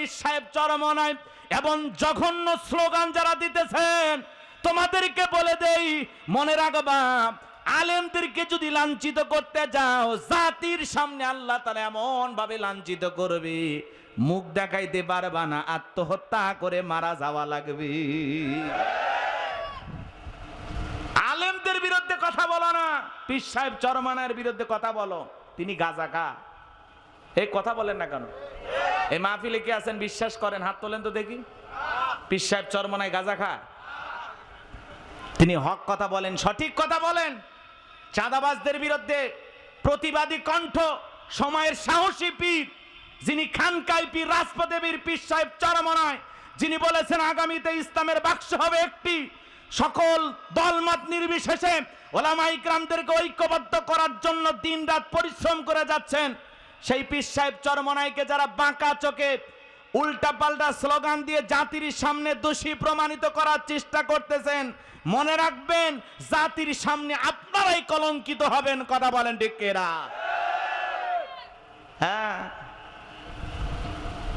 পীর সাহেব চরমনায় এবং জঘন্য স্লোগান যারা দিতেছেন, তোমাদেরকে বলে দেই, মনে রাখবা, আলেমদেরকে যদি লাঞ্ছিত করতে যাও, জাতির সামনে আল্লাহ তারা এমন ভাবে লাঞ্ছিত করবে, মুখ দেখাইতে পারবা না, আত্মহত্যা করে মারা যাওয়া লাগবে। আলেমদের বিরুদ্ধে কথা বলো না, পীর সাহেব চরমানের বিরুদ্ধে কথা বলো, তিনি গাজা খা। এই কথা বলেন না কেন? এই মাহফিলে কি আছেন? বিশ্বাস করেন, হাত তোলেন তো দেখি। পীর সাহেব চরমনায় গাজা খা। তিনি হক কথা বলেন, সঠিক কথা বলেন। চাঁদাবাজদের বিরুদ্ধে প্রতিবাদী কণ্ঠ, সময়ের সাহসী পীর, যিনি খানকাই পীর রাজপদেবীর পীর সাহেব চরমনায়, যিনি বলেছেন আগামীতে ইসলামের বাক্স হবে একটি। সকল দলমত নির্বিশেষে ওলামা ইকরামদেরকে ঐক্যবদ্ধ করার জন্য দিনরাত পরিশ্রম করে যাচ্ছেন। সেই পীর সাহেব চরমনাইকে যারা বাঁকা চোখে উল্টা পাল্টা স্লোগান দিয়ে জাতির সামনে দোষী প্রমাণিত করার চেষ্টা করতেছেন, মনে রাখবেন, জাতির সামনে আপনারাই কলঙ্কিত হবেন, কথা বলেন ডিকেরা হ্যাঁ।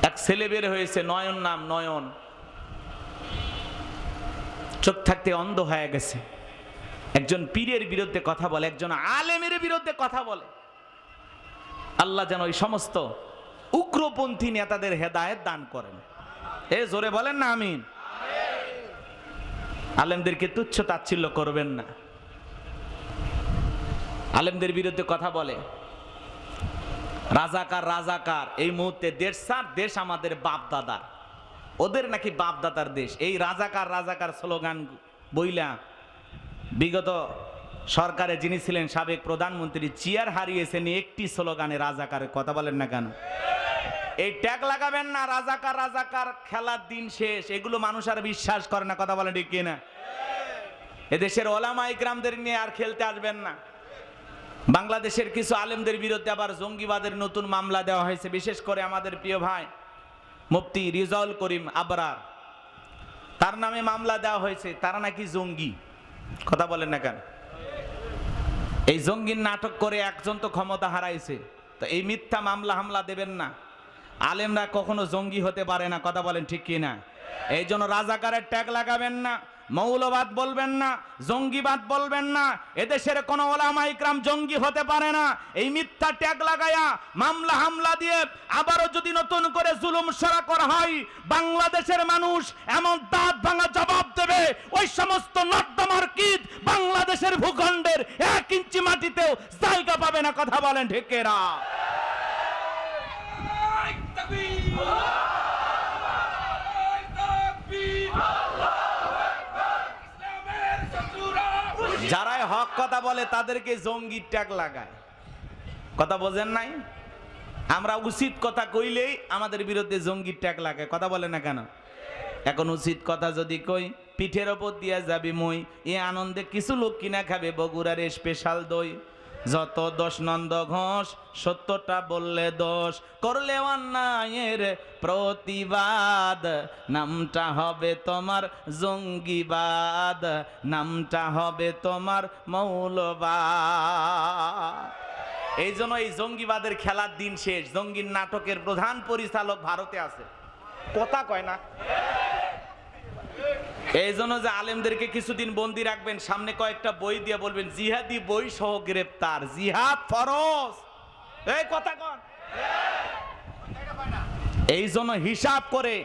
এক ছেলে বের হয়েছে, নয়ন নাম, নয়ন। চোখ থাকতে অন্ধ হয়ে গেছে। একজন পীরের বিরুদ্ধে কথা বলে, একজন আলেমের বিরুদ্ধে কথা বলে। আল্লাহ যেন ওই সমস্ত উগ্রপন্থী নেতাদের হেদায়েত দান করেন। এ জোরে বলেন না, আমিন। আলেমদেরকে তুচ্ছ তাচ্ছিল্য করবেন না। আলেমদের বিরুদ্ধে কথা বলে, রাজাকার রাজাকার, এই মুহূর্তে দেশ সার, দেশ আমাদের বাপ দাদার ওদের নাকি বাপ দাদার দেশ। এই রাজাকার রাজাকার স্লোগান বইলা বিগত সরকারে যিনি ছিলেন সাবেক প্রধানমন্ত্রী, চেয়ার হারিয়েছেন একটি স্লোগানে রাজাকারের কথা বলেন না কেন? এই ট্যাগ লাগাবেন না, রাজাকার রাজাকার, খেলার দিন শেষ, এগুলো মানুষ আর বিশ্বাস করে না, কথা বলেন ঠিক কিনা এদেশের ওলামা ইকরামদের নিয়ে আর খেলতে আসবেন না। বাংলাদেশের কিছু আলেমদের বিরুদ্ধে আবার জঙ্গিবাদের নতুন মামলা দেওয়া হয়েছে, বিশেষ করে আমাদের প্রিয় ভাই মুফতি রিজাউল করিম আবরার। তার নামে মামলা দেওয়া হয়েছে, তারা নাকি জঙ্গি, কথা বলেন না কেন? এই জঙ্গির নাটক করে একজন তো ক্ষমতা হারাইছে। তো এই মিথ্যা মামলা হামলা দেবেন না। আলেমরা কখনো জঙ্গি হতে পারে না, কথা বলেন ঠিক কি না এই জন্য রাজাকারের ট্যাগ লাগাবেন না। মৌলবাদ বলবেন না, জঙ্গিবাদ বলবেন না, এদেশের কোন ওলামা ইকরাম জঙ্গি হতে পারে না। এই মিথ্যা ট্যাগ লাগায়া, মামলা হামলা দিয়ে আবারও যদি নতুন করে জুলুম সরা করা হয়, বাংলাদেশের মানুষ এমন দাঁত ভাঙা জবাব দেবে, ওই সমস্ত নর্দমার কীট বাংলাদেশের ভূখণ্ডের এক ইঞ্চি মাটিতেও জায়গা পাবে না, কথা বলেন ঢেকেরা যারাই হক কথা বলে তাদেরকে জঙ্গির ট্যাগ লাগায়। কথা বোঝেন নাই? আমরা উচিত কথা কইলেই আমাদের বিরুদ্ধে জঙ্গির ট্যাগ লাগায় কথা বলে না কেন? এখন উচিত কথা যদি কই, পিঠের ওপর দিয়া যাবি মই, এ আনন্দে কিছু লোক কিনা খাবে, বগুড়ার স্পেশাল দই। যত দোষ নন্দ ঘোষ, সত্যটা বললে দোষ। করলে অন্যায়ের প্রতিবাদ। নামটা হবে তোমার জঙ্গিবাদ। নামটা হবে তোমার মৌলবাদ। এই জন্য এই জঙ্গিবাদের খেলার দিন শেষ। জঙ্গির নাটকের প্রধান পরিচালক ভারতে আছে। কথা কয় না? এই জন্য যে আলেমদেরকে কিছুদিন বন্দি রাখবেন, সামনে কয়েকটা বই দিয়ে বলবেন, জিহাদি বই সহ গ্রেপ্তার, জিহাদ ফরজ। এই কথা কন। এই জন্য হিসাব করে,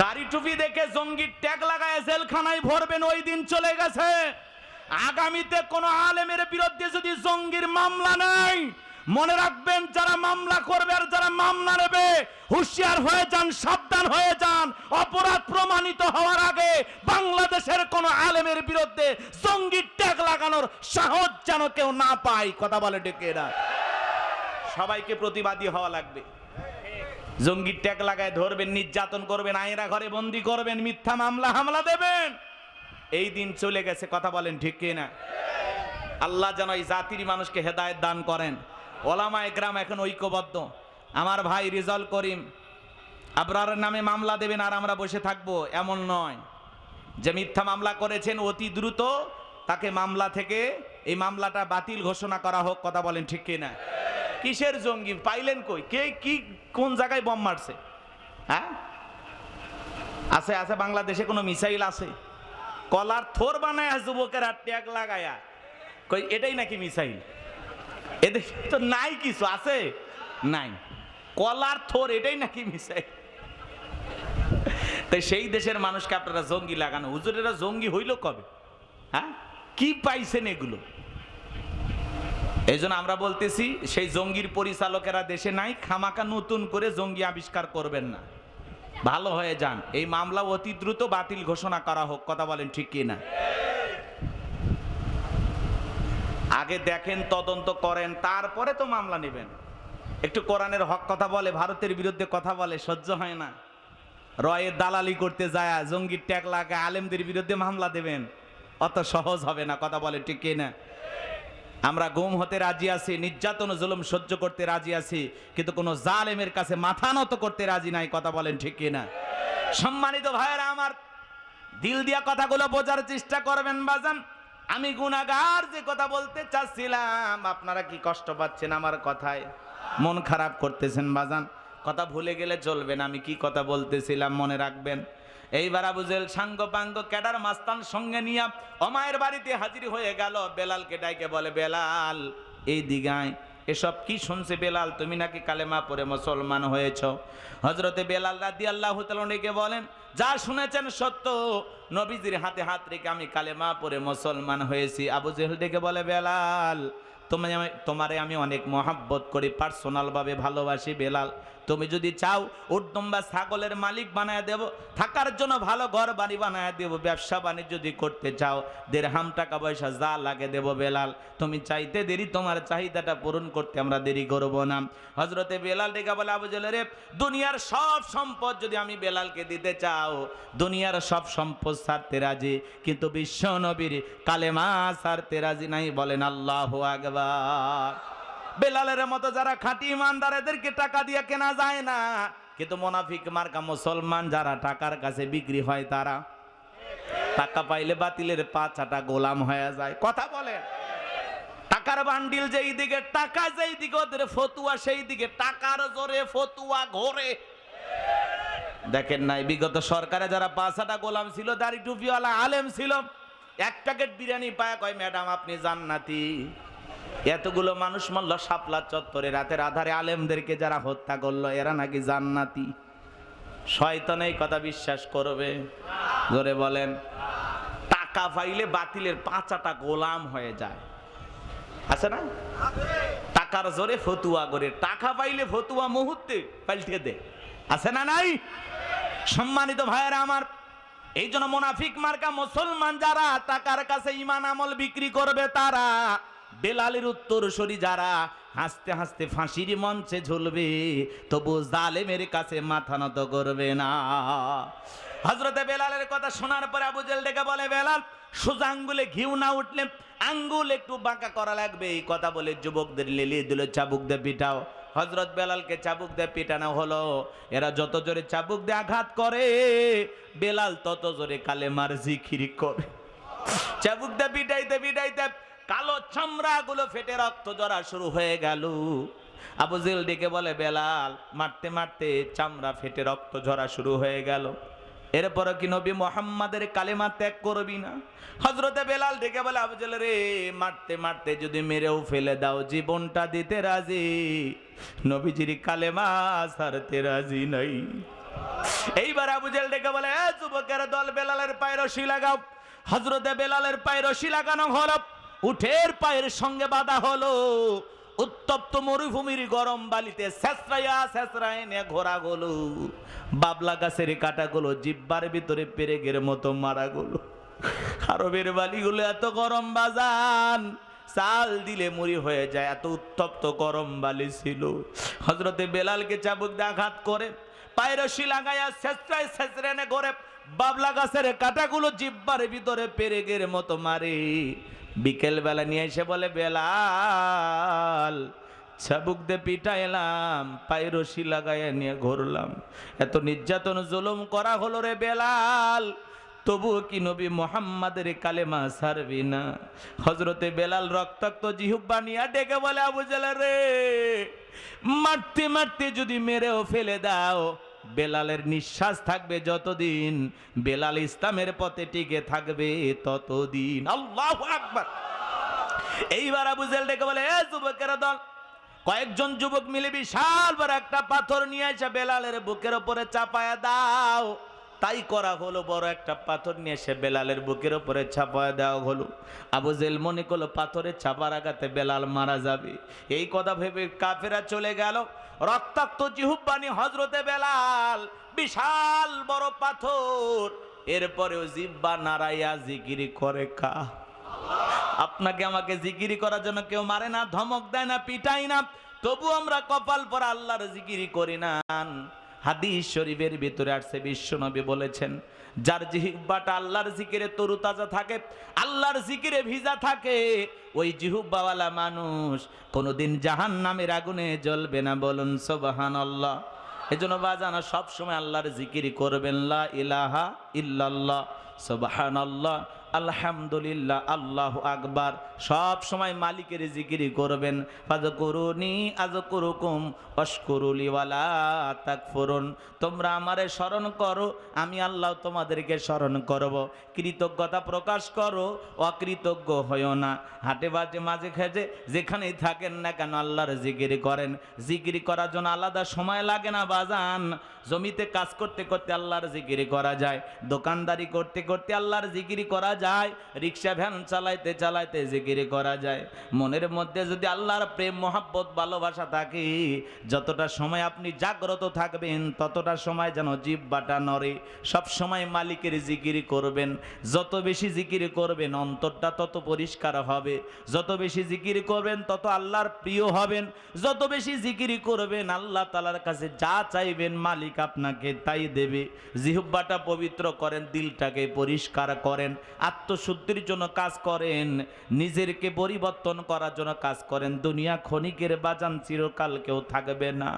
দাড়ি টুপি দেখে জঙ্গির ট্যাগ লাগায় জেলখানায় ভরবেন, ওই দিন চলে গেছে। আগামীতে কোন আলেমের বিরুদ্ধে যদি জঙ্গির মামলা নেই মনে রাখবেন, যারা মামলা করবে আর যারা মামলা নেবে, হুঁশিয়ার হয়ে যান, সাবধান হয়ে যান। অপরাধ প্রমাণিত হওয়ার আগে বাংলাদেশের কোন আলেমের বিরুদ্ধে জঙ্গির ট্যাগ লাগানোর সাহস যেন কেউ না পায়, কথা বলে ডেকে এরা। সবাইকে প্রতিবাদী হওয়া লাগবে। জঙ্গির ট্যাগ লাগায় ধরবেন, নির্যাতন করবেন আয়রা ঘরে বন্দি করবেন, মিথ্যা মামলা, হামলা দেবেন। এই দিন চলে গেছে, কথা বলেন ঠিক কিনা? আল্লাহ যেন এই জাতির মানুষকে হেদায়েত দান করেন। ওলামা একরাম এখন ঐক্যবদ্ধ। আমার ভাই রিজাল করিম আবরার নামে মামলা দেবেন আর আমরা বসে থাকব, এমন নয়। যে মিথ্যা মামলা করেছেন অতি দ্রুত তাকে মামলা থেকে এই মামলাটা বাতিল ঘোষণা করা হোক, কথা বলেন ঠিক কিনা কিসের জঙ্গি? পাইলেন কই? কে কি, কোন জায়গায় বম মারছে? হ্যাঁ? আছে আছে, বাংলাদেশে কোনো মিসাইল আছে? কলার থোর বানায় যুবকেরা ট্যাগ লাগায়া। কই, এটাই নাকি মিসাইল? এদের তো নাই কিছু, আছে? নাই। কলার থোর, এটাই নাকি মিসাইল তাই সেই দেশের মানুষকে আপনারা জঙ্গি লাগানো। হুজুরেরা জঙ্গি হইল কবে? হ্যাঁ? কি পাইছেন এগুলো? এই আমরা বলতেছি, সেই জঙ্গির পরিচালকেরা দেশে নাই, খামাকা নতুন করে জঙ্গি আবিষ্কার করবেন না। ভালো হয়ে যান। এই মামলা অতি দ্রুত বাতিল ঘোষণা করা হোক, কথা বলেন ঠিক কি না আগে দেখেন, তদন্ত করেন, তারপরে তো মামলা নেবেন। একটু কোরআনের হক কথা বলে, ভারতের বিরুদ্ধে কথা বলে, সহ্য হয় না। রয়ের দালালি করতে যায়, জঙ্গির ট্যাগ লাগে আলেমদের বিরুদ্ধে মামলা দেবেন। অত সহজ হবে না, কথা বলে, ঠিক না? আমরা গুম হতে রাজি আছি, নির্যাতন, জুলুম সহ্য করতে রাজি আছি, কিন্তু কোনো জালেমের কাছে মাথা নত করতে রাজি নাই, কথা বলেন, ঠিক না? সম্মানিত ভাইয়েরা, আমার দিল দিয়া কথাগুলো বোঝার চেষ্টা করবেন, বাজান। আমি গুণাগার যে কথা বলতে চাচ্ছিলাম, আপনারা কি কষ্ট পাচ্ছেন আমার কথায়? মন খারাপ করতেছেন, বাজান। কথা ভুলে গেলে চলবেন আমি কি কথা বলতেছিলাম, মনে রাখবেন? এইবার আবুজেল সাঙ্গ পাঙ্গ ক্যাডার মাস্তান সঙ্গে নিয়ে অমায়ের বাড়িতে হাজির হয়ে গেল। বেলালকে ডাইকে বলে, বেলাল, এই দিঘায় এসব কি শুনছে বেলাল? তুমি নাকি কালেমা পরে মুসলমান হয়েছ? হজরতে বেলাল রাদি আল্লাহ ডেকে বলেন, যা শুনেছেন সত্য, নবীজির হাতে হাত রেখে আমি কালেমা পরে মুসলমান হয়েছি। আবু জেহেল ডেকে বলে, বেলাল, তোমায় তোমারে আমি অনেক মহাব্বত করি পার্সোনালভাবে ভালোবাসি বেলাল। তুমি যদি চাও উর্দম্বা ছাগলের মালিক বানায় দেব, থাকার জন্য ভালো ঘর বাড়ি বানায় দেব, ব্যবসা বাণিজ্য যদি করতে চাও, দেড়হাম টাকা পয়সা যা লাগে দেব বেলাল। তুমি চাইতে দেরি, তোমার চাহিদাটা পূরণ করতে আমরা দেরি করব না। হজরতে বেলাল ডেকা বলে, আবু রে দুনিয়ার সব সম্পদ যদি আমি বেলালকে দিতে চাও, দুনিয়ার সব সম্পদ ছাড়তে রাজি, কিন্তু বিশ্ব নবীর কালেমা ছাড়তে রাজি নাই বলেন আল্লাহ আকবার। বেলালের মতো যারা খাঁটি ইমানদার এদেরকে টাকা দিয়ে কেনা যায় না, কিন্তু মোনাফিক মার্কা মুসলমান যারা টাকার কাছে বিক্রি হয় তারা টাকা পাইলে বাতিলের পাঁচাটা গোলাম হয়ে যায়। কথা বলে টাকার বান্ডিল যেই দিকে, টাকা যেই দিকে, ওদের ফতুয়া সেই দিকে, টাকার জোরে ফতুয়া ঘোরে। দেখেন নাই, বিগত সরকারে যারা পাঁচাটা গোলাম ছিল, দাড়ি টুপিওয়ালা আলেম ছিল, এক প্যাকেট বিরিয়ানি পায়, কয়, ম্যাডাম, আপনি জান্নাতি। এতগুলো মানুষ মল্ল শাপলা চত্বরে। রাতের আধারে আলেমদেরকে যারা হত্যা করল, এরা নাকি জান্নাতি। শয়তান এই কথা বিশ্বাস করবে। জোরে বলেন, টাকা পাইলে বাতিলের পাঁচাটা গোলাম হয়ে যায়। আছে না? টাকার জোরে ফতুয়া করে। টাকা পাইলে ফতুয়া মুহূর্তে পাল্টে দে। আছে না নাই? সম্মানিত ভাইয়েরা আমার এই জন্য মোনাফিক মার্কা মুসলমান যারা, টাকার কাছে ইমান আমল বিক্রি করবে তারা বেলালের উত্তরসরি যারা হাসতে হাসতে ফাঁসির মঞ্চে ঝুলবে, তবু জালেমের কাছে মাথা নত করবে না। হজরতে বেলালের কথা শোনার পরে আবু জেল ডেকে বলে, বেলাল, সোজা আঙ্গুলে ঘিউ না উঠলে আঙ্গুল একটু বাঁকা করা লাগবে। এই কথা বলে যুবকদের লেলিয়ে দিল, চাবুক দিয়ে পিটাও। হজরত বেলালকে চাবুক দিয়ে পিটানো হলো। এরা যত জোরে চাবুক দিয়ে আঘাত করে, বেলাল তত জোরে কালে কালেমার জিকির করে। চাবুক দিয়ে পিটাইতে পিটাইতে কালো চামড়াগুলো ফেটে রক্ত জরা শুরু হয়ে গেল। আবু জেল ডেকে বলে, বেলাল, মারতে মারতে চামড়া ফেটে রক্ত ঝরা শুরু হয়ে গেল। এরপর কি নবী মোহাম্মদের কালেমা ত্যাগ করবি না? হজরতে বেলাল ডেকে বলে, আবু জেল রে, মারতে মারতে যদি মেরেও ফেলে দাও, জীবনটা দিতে রাজি? নবীজির কালেমা সারতে রাজি নাই। এইবার আবু জেল ডেকে বলে যুবকের দল বেলালের পায়ের রশি লাগাও। হজরতে বেলালের পায়ের রশি লাগানো হলো। উঠের পায়ের সঙ্গে বাঁধা হলো। উত্তপ্ত মরুভূমির গরম বালিতে শেষরাইয়া শেষরাই নিয়ে ঘোরা গলো। বাবলা গাছের কাটাগুলো জিব্বার ভিতরে পেরেগের মতো মারা গলো। আরবের বালিগুলো এত গরম বাজান, চাল দিলে মুড়ি হয়ে যায়, এত উত্তপ্ত গরম বালি ছিল। হজরতে বেলালকে চাবুক আঘাত করে পায়রসি লাগাইয়া শেষরায় শেষরেনে করে বাবলা গাছের কাটাগুলো জিব্বার ভিতরে পেরেগের মতো মারে। বিকেল বেলা নিয়ে এসে বলে, বেলাল ছাবুক দিয়ে পিটাইলাম, পায়ে রশি লাগাইয়া নিয়ে ঘুরলাম। এত নির্যাতন, জুলুম করা হলো রে বেলাল। তবুও কি নবী মোহাম্মদের কালেমা সারবি না? হজরতে বেলাল রক্তাক্ত জিহুব্বা নিয়ে ডেকে বলে, আবু জালা রে মারতে মারতে যদি মেরেও ফেলে দাও বেলালের নিঃশ্বাস থাকবে যতদিন বেলাল ইসলামের পথে টিকে থাকবে ততদিন। আল্লাহ আকবার। এইবার আবু জেল ডেকে বলে, এ যুবকেরা দল, কয়েকজন যুবক মিলে বিশাল বড় একটা পাথর নিয়ে এসে বেলালের বুকের ওপরে চাপায়া দাও। তাই করা হলো, বড় একটা পাথর নিয়ে এসে বেলালের বুকের ওপরে চাপায়া দেওয়া হলো। আবু জেল মনে করল পাথরের চাপার আঘাতে বেলাল মারা যাবে। এই কথা ভেবে কাফেরা চলে গেল। রক্তাক্ত জিহুব্বানি হজরতে বেলাল, বিশাল বড় পাথর। এরপরেও জিব্বা নারাইয়া জিগিরি করে কা? আপনাকে আমাকে জিকিরি করার জন্য কেউ মারে না, ধমক দেয় না পিটাই না। তবু আমরা কপাল পর আল্লাহর জিকিরি করি না। হাদিস শরীফের ভিতরে আসছে, বিশ্বনবী বলেছেন, যার জিহিব্বাটা আল্লাহর জিকিরে তরুতাজা থাকে, আল্লাহর জিকিরে ভিজা থাকে, ওই জিহুব্বাওয়ালা মানুষ কোনোদিন জাহান নামের আগুনে জ্বলবে না, বলুন সোবাহান আল্লাহ এই জন্য বাজানা, সবসময় আল্লাহর জিকিরি করবেন, লা ইলাহা ইল্লাল্লাহ সোবাহান আল্লাহ আলহামদুলিল্লাহ, আল্লাহ আকবার। সব সময় মালিকের জিকিরি করবেন। ফাজ করুনি আজ করুকুম অস্করুলি ওয়ালা তাকফুরুন। তোমরা আমারে স্মরণ করো, আমি আল্লাহ তোমাদেরকে স্মরণ করব। কৃতজ্ঞতা প্রকাশ করো, অকৃতজ্ঞ হইও না। হাটে বাজে, মাঝে খেজে, যেখানেই থাকেন না কেন আল্লাহর জিকিরি করেন। জিকিরি করার জন্য আলাদা সময় লাগে না বাজান। জমিতে কাজ করতে করতে আল্লাহর জিকিরি করা যায়। দোকানদারি করতে করতে আল্লাহর জিকিরি করা যায়। রিক্সা ভ্যান চালাইতে চালাইতে জিকিরি করা যায়। মনের মধ্যে যদি আল্লাহর প্রেম, মহাব্বত, ভালোবাসা থাকে, যতটা সময় আপনি জাগ্রত থাকবেন, ততটা সময় যেন জিব্বাটা নড়ে। সব সময় মালিকের জিকিরি করবেন। যত বেশি জিকিরি করবেন, অন্তরটা তত পরিষ্কার হবে। যত বেশি জিকিরি করবেন, তত আল্লাহর প্রিয় হবেন। যত বেশি জিকিরি করবেন, আল্লাহ তালার কাছে যা চাইবেন, মালিক আপনাকে তাই দেবে। জিহুব্বাটা পবিত্র করেন, দিলটাকে পরিষ্কার করেন। আত্মশুদ্ধির জন্য কাজ করেন, নিজেরকে পরিবর্তন করার জন্য কাজ করেন, দুনিয়া ক্ষণিকের বাজান চিরকাল কেউ থাকবে না।